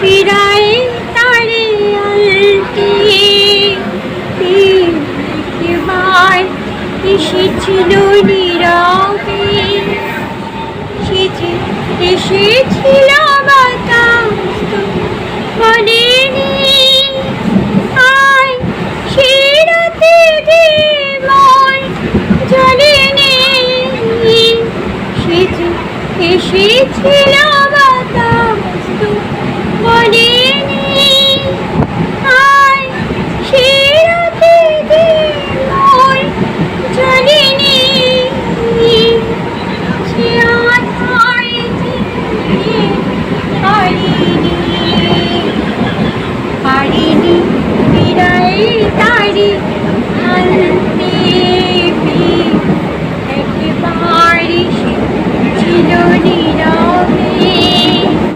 ফিরাই তারে আলটি। একবার এসেছিল নীরবে। এসেছিল বাতাস মনে নেই। আয় সে রাতে যে মন জলে নেই। 今日。